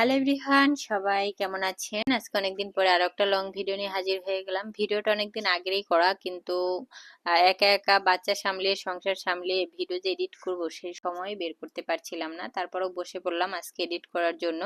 Hello Rihan সবাই কেমন আছেন? আজকে অনেকদিন পরে আরও একটা লং ভিডিও নিয়ে হাজির হয়ে গেলাম। ভিডিওটা অনেকদিন আগেই করা, কিন্তু একা একা বাচ্চা সামলিয়ে, সংসার সামলিয়ে ভিডিও যে এডিট করব সেই সময় বের করতে পারছিলাম না। তারপরেও বসে পড়লাম আজকে এডিট করার জন্য।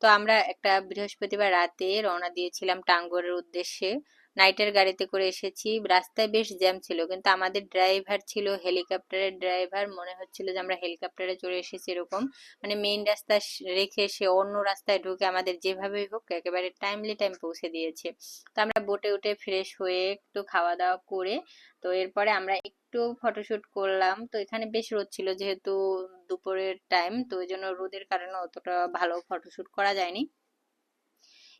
তো আমরা একটা বৃহস্পতিবার রাতে রওনা দিয়েছিলাম টাঙ্গরের উদ্দেশ্যে। নাইটের গাড়িতে করে এসেছি। রাস্তায় বেশ জ্যাম ছিল, কিন্তু আমাদের ড্রাইভার ছিল হেলিকপ্টারের ড্রাইভার। মনে হচ্ছিল যে আমরা হেলিকপ্টারে চলে এসেছি এরকম। মানে মেইন রাস্তা রেখে সে অন্য রাস্তায় ঢুকে আমাদের যেভাবেই হোক একেবারে টাইমলি টাইম পৌঁছে দিয়েছে। তো আমরা বোটে উঠে ফ্রেশ হয়ে একটু খাওয়া দাওয়া করে, তো এরপরে আমরা একটু ফটোশুট করলাম। তো এখানে বেশ রোদ ছিল যেহেতু দুপুরের টাইম তো ওই জন্য রোদের কারণে অতটা ভালো ফটোশুট করা যায়নি।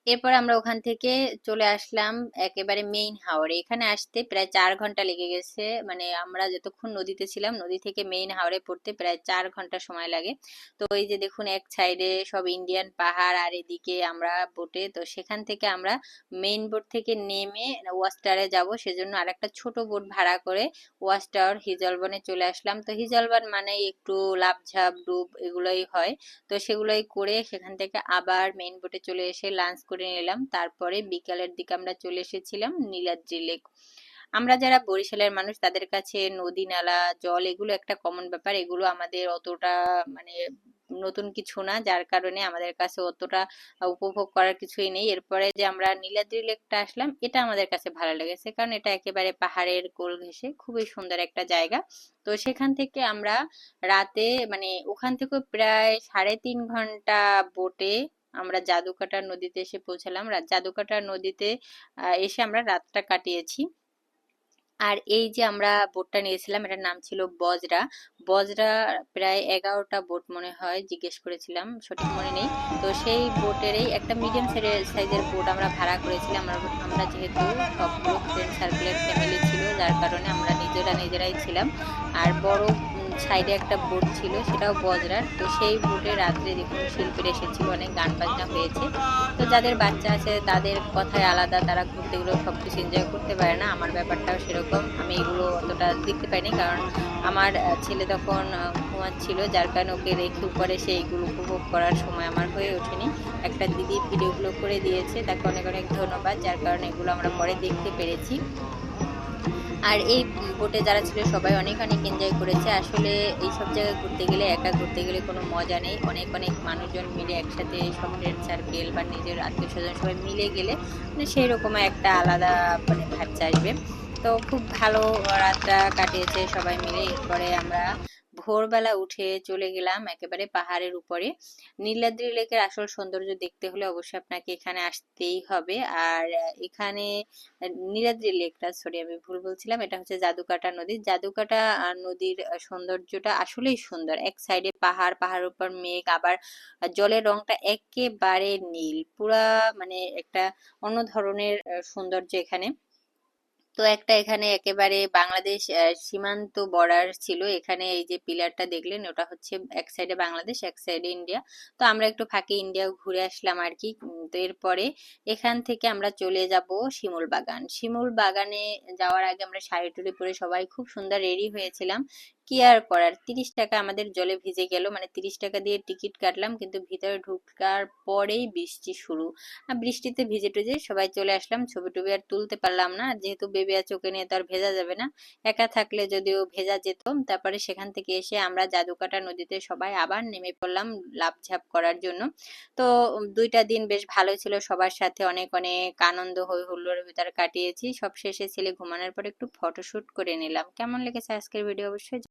এরপর আমরা ওখান থেকে চলে আসলাম একেবারে মেইন হাওরে। এখানে আসতে প্রায় চার ঘণ্টা লেগে গেছে। মানে আমরা যতক্ষণ নদীতে ছিলাম, নদী থেকে মেইন হাওরে পড়তে প্রায় চার ঘণ্টা সময় লাগে। তো এই যে দেখুন, এক সাইডে সব ইন্ডিয়ান পাহাড় আর এদিকে আমরা বোটে তো সেখান থেকে আমরা মেইন বোট থেকে নেমে ওয়াচ টাওয়ারে যাব। সেজন্য আর একটা ছোট বোট ভাড়া করে ওয়াচ টাওয়ার হিজলবনে চলে আসলাম। তো হিজলবন মানে একটু লাফঝাপ ডুব এগুলোই হয়। তো সেগুলোই করে সেখান থেকে আবার মেইন বোটে চলে এসে লাঞ্চ করে নিলাম। তারপরে বিকালের দিকে আমরা চলে এসেছিলাম নীলাদ্রি লেক। আমরা যারা বরিশালের মানুষ, তাদের কাছে নদী নালা, জল, এগুলো একটা কমন ব্যাপার। এগুলো আমাদের অতটা মানে নতুন কিছু না, যার কারণে আমাদের কাছে অতটা উপভোগ করার কিছুই নেই। এরপরে যে আমরা নীলাদ্রি লেকটা আসলাম, এটা আমাদের কাছে ভালো লেগেছে, কারণ এটা একেবারে পাহাড়ের কোল ঘেঁষে খুবই সুন্দর একটা জায়গা। তো সেখান থেকে আমরা রাতে মানে ওখান থেকে প্রায় সাড়ে তিন ঘণ্টা বোটে আমরা জাদুকাটা নদীতে এসে পৌঁছালাম। রা- জাদুকাটা নদীতে এসে আমরা রাতটা কাটিয়েছি। আর এই যে আমরা বোটটা নিয়েছিলাম, এটার নাম ছিল বজরা। বজরা প্রায় এগারোটা বোট মনে হয় জিজ্ঞেস করেছিলাম, সঠিক মনে নেই। তো সেই বোটেরই একটা মিডিয়াম সাইজের বোট আমরা ভাড়া করেছিলাম। আমরা আমরা যেহেতু সবগুলো ফ্রেন্ড সার্কেলের ফ্যামিলি ছিল, যার কারণে আমরা নিজেরা নিজেরাই ছিলাম। আর বড় সাইডে একটা বোট ছিল, সেটাও বজরার। তো সেই বোটে রাত্রে দেখুন শিল্পীরা এসেছিল, অনেক গান বাজনা হয়েছে। তো যাদের বাচ্চা আছে, তাদের কথায় আলাদা, তারা ঘুরতে গেলেও সব কিছু এনজয় করতে পারে না। আমার ব্যাপারটাও সেরকম, আমি এগুলো অতটা দেখতে পাইনি, কারণ আমার ছেলে তখন ঘুমাচ্ছিল, যার কারণে ওকে রেখে উপরে সেইগুলো উপভোগ করার সময় আমার হয়ে ওঠেনি। একটা দিদি ভিডিওগুলো করে দিয়েছে, তাকে অনেক অনেক ধন্যবাদ, যার কারণে এগুলো আমরা পরে দেখতে পেরেছি। আর এই বোটে যারা ছিল সবাই অনেক অনেক এনজয় করেছে। আসলে এই সব জায়গায় ঘুরতে গেলে, একা ঘুরতে গেলে কোনো মজা নেই। অনেক অনেক মানুষজন মিলে একসাথে সব ফ্রেন্ড সার্কেল বা নিজের আত্মীয় স্বজন সবাই মিলে গেলে মানে সেই রকম একটা আলাদা মানে ভাবছে আসবে। তো খুব ভালো রাতটা কাটিয়েছে সবাই মিলে। এরপরে আমরা ভোরবেলা উঠে চলে গেলাম একেবারে পাহাড়ের উপরে। নীলাদ্রি লেকের আসল সৌন্দর্য দেখতে হলে অবশ্যই আপনাকে এখানে আসতেই হবে। আর এখানে নীলাদ্রি লেকটা সরি আমি ভুল বলছিলাম, এটা হচ্ছে জাদুকাটা নদী। জাদুকাটা নদীর সৌন্দর্যটা আসলেই সুন্দর। এক সাইডে পাহাড়, পাহাড়ের উপর মেঘ, আবার জলের রংটা একেবারে নীল। পুরা মানে একটা অন্য ধরনের সৌন্দর্য এখানে। তো একটা এখানে একেবারে বাংলাদেশ সীমান্ত বর্ডার ছিল। এখানে এই যে পিলারটা দেখলেন, ওটা হচ্ছে এক সাইডে বাংলাদেশ, এক সাইডে ইন্ডিয়া তো আমরা একটু ফাঁকে ইন্ডিয়া ঘুরে আসলাম আর কি। উম, তো এরপরে এখান থেকে আমরা চলে যাব শিমুল বাগান। শিমুল বাগানে যাওয়ার আগে আমরা শাড়ি টুড়ি পরে সবাই খুব সুন্দর রেডি হয়েছিলাম। কি আর করার? তিরিশ টাকা আমাদের জলে ভিজে গেল মানে তিরিশ টাকা দিয়ে টিকিট কাটলাম কিন্তু ভিতরে ঢুকার পরেই বৃষ্টি শুরু। আর বৃষ্টিতে ভিজে টুজে সবাই চলে আসলাম ছবি টবি আর তুলতে পারলাম না। যেহেতু বেবি আছে ওকে নিয়ে তো আর ভেজা যাবে না। একা থাকলে যদিও ভেজা যেত তারপরে সেখান থেকে এসে আমরা জাদুকাটা নদীতে সবাই আবার নেমে পড়লাম লাফঝাপ করার জন্য। তো দুইটা দিন বেশ ভালো ছিল। সবার সাথে অনেক অনেক আনন্দ হই হুল্লোর ভিতরে কাটিয়েছি। সব শেষে ছেলে ঘুমানোর পর একটু ফটোশুট করে নিলাম। কেমন লেগেছে আজকের ভিডিও অবশ্যই